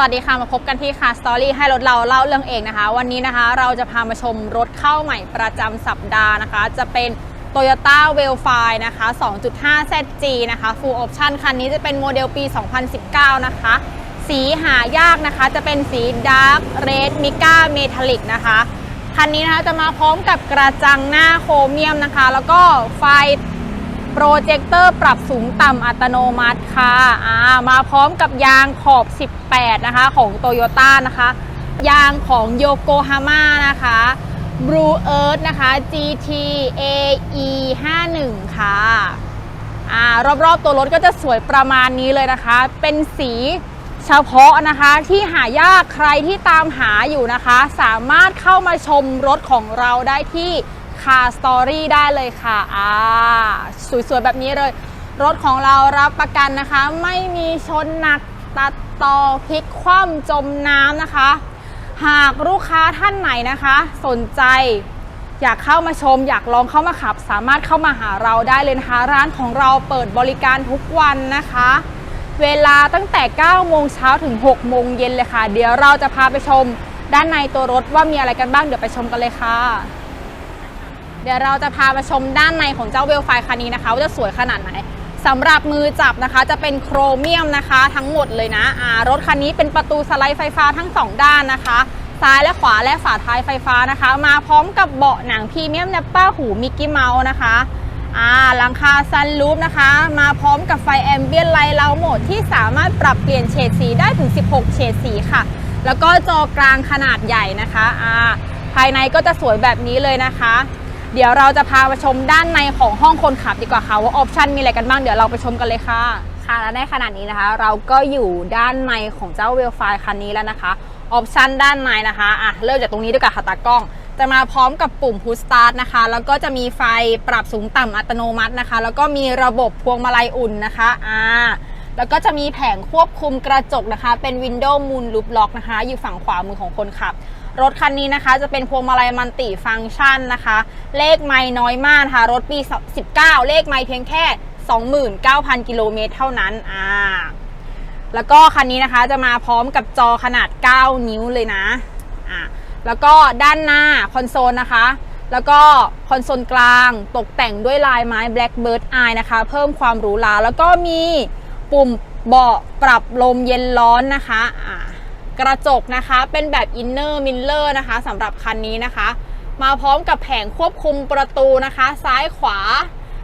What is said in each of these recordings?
วัสดีค่ะมาพบกันที่ค่ะสตอรี่ให้รถเราเล่าเรื่องเองนะคะ วันนี้นะคะเราจะพามาชมรถเข้าใหม่ประจำสัปดาห์นะคะ จะเป็น Toyota w e l f i นะคะ 2.5 ZG นะคะ Full Option คันนี้จะเป็นโมเดลปี 2019 นะคะ สีหายากนะคะ จะเป็นสี Dark Red Mica Metallic นะคะ คันนี้นะคะจะมาพร้อมกับกระจังหน้าโครเมียมนะคะ แล้วก็ไฟ โปรเจคเตอร์ปรับสูงต่ำอัตโนมัติค่ะอ่ามาพร้อมกับยางขอบ 18 นะคะ ของ Toyota นะคะ ยางของ Yokohama นะคะ Blue Earth นะคะ GT AE 51ค่ะอ่ารอบๆตัวรถก็จะสวยประมาณนี้เลยนะคะ เป็นสีเฉพาะนะคะที่หายากใครที่ตามหาอยู่นะคะ สามารถเข้ามาชมรถของเราได้ที่ คาสตอรี่ได้เลยค่ะอ่าสวยๆแบบนี้เลย รถของเรารับประกันนะคะ ไม่มีชนหนักตัดต่อพลิกคว่ำจมน้ำนะคะ หากลูกค้าท่านไหนนะคะ สนใจอยากเข้ามาชม อยากลองเข้ามาขับ สามารถเข้ามาหาเราได้เลยนะคะ ร้านของเราเปิดบริการทุกวันนะคะ เวลาตั้งแต่ 9 โมงเช้าถึง 6 โมงเย็นเลยค่ะ เดี๋ยวเราจะพาไปชมด้านในตัวรถว่ามีอะไรกันบ้างเดี๋ยวไปชมกันเลยค่ะ เดี๋ยวเราจะพาไปชมด้านในของเจ้าเวลไฟคันนี้นะคะว่าจะสวยขนาดไหนสำหรับมือจับนะคะจะเป็นโครเมียมนะคะ ทั้งหมดเลยนะอ่ารถคันนี้เป็นประตูสไลด์ไฟฟ้าทั้ง 2 ด้านนะคะ ซ้ายและขวาและฝาท้ายไฟฟ้านะคะ มาพร้อมกับเบาะหนังพรีเมียมแนปป้าหูมิกกี้เมาส์นะคะอ่าหลังคาซันรูฟนะคะ มาพร้อมกับไฟแอมเบียนไลท์เลาโหมดที่สามารถปรับเปลี่ยนเฉดสีได้ถึง 16 เฉดสีค่ะ แล้วก็จอกลางขนาดใหญ่นะคะอ่าภายในก็จะสวยแบบนี้เลยนะคะ เดี๋ยวเราจะพาไปชมด้านในของห้องคนขับดีกว่าค่ะว่าออปชันมีอะไรกันบ้างเดี๋ยวเราไปชมกันเลยค่ะค่ะและในขณะนี้นะคะ เราก็อยู่ด้านในของเจ้าเวลไฟคันนี้แล้วนะคะออปชันด้านในนะคะอะเริ่มจากตรงนี้ดีกว่าค่ะตากล้อง จะมาพร้อมกับปุ่ม Push Start นะคะ แล้วก็จะมีไฟปรับสูงต่ำอัตโนมัตินะคะ แล้วก็มีระบบพวงมาลัยอุ่นนะคะอ่าแล้วก็จะมีแผงควบคุมกระจกนะคะ เป็น Window Moon Loop Lock นะคะ อยู่ฝั่งขวามือของคนขับ รถคันนี้นะคะจะเป็นพวงมาลัยมัลติฟังก์ชันนะคะ เลขไม่น้อยมากนะคะรถปี 19 เลขไม่เพียงแค่ 29,000 กิโลเมตรเท่านั้นอ่าแล้วก็คันนี้นะคะจะมาพร้อมกับจอขนาด 9 นิ้วเลยนะอ่าแล้วก็ด้านหน้าคอนโซลนะคะ แล้วก็คอนโซลกลางตกแต่งด้วยลายไม้ Blackbird Eye นะคะ เพิ่มความหรูหราแล้วก็มีปุ่มเบาะปรับลมเย็นร้อนนะคะอ่า กระจกนะคะ เป็นแบบ Inner Miller นะคะสำหรับคันนี้นะคะ มาพร้อมกับแผงควบคุมประตูนะคะ ซ้ายขวา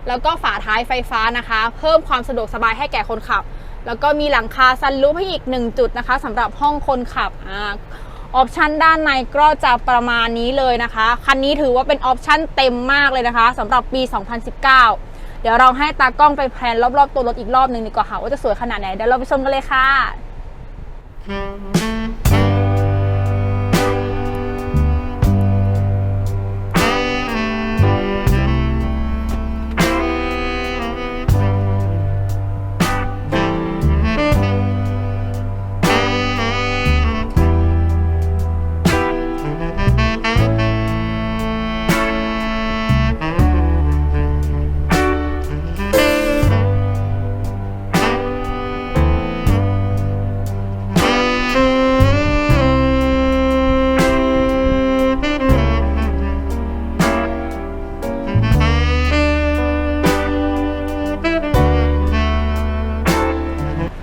แล้วก็ฝาท้ายไฟฟ้านะคะ เพิ่มความสะดวกสบายให้แก่คนขับ แล้วก็มีหลังคาซันรูฟให้อีกหนึ่งจุดนะคะสำหรับห้องคนขับอ่าออปชันด้านในก็จะประมาณนี้เลยนะคะ คันนี้ถือว่าเป็นออปชันเต็มมากเลยนะคะสำหรับปี 2019เดี๋ยวเราให้ตากล้องไปแพลนรอบๆตัวรถอีกรอบหนึ่งดีกว่าค่ะ ว่าจะสวยขนาดไหน เดี๋ยวเราไปชมกันเลยค่ะ Thank you.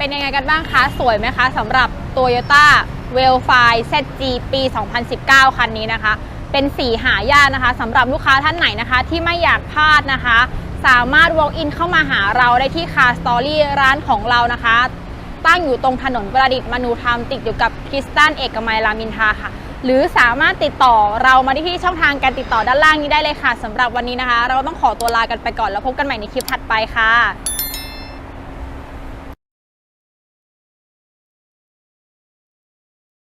เป็นยังไงกันบ้างคะ สวยไหมคะสำหรับ Toyota w e l f i ZG ปี 2019 คันนี้นะคะ เป็นสีหายากนะคะสำหรับลูกค้าท่านไหนนะคะ ที่ไม่อยากพลาดนะคะ สามารถ walk in เข้ามาหาเราได้ที่ Car Story ร้านของเรานะคะ ตั้งอยู่ตรงถนนประดิษฐ์มนูธรรมติดอยู่กับคริสตันเอกมัยรามินทาค่ะ หรือสามารถติดต่อเรามาได้ที่ช่องทางการติดต่อด้านล่างนี้ได้เลยค่ะสำหรับวันนี้นะคะ เราต้องขอตัวลากันไปก่อนแล้วพบกันใหม่ในคลิปถัดไปค่ะ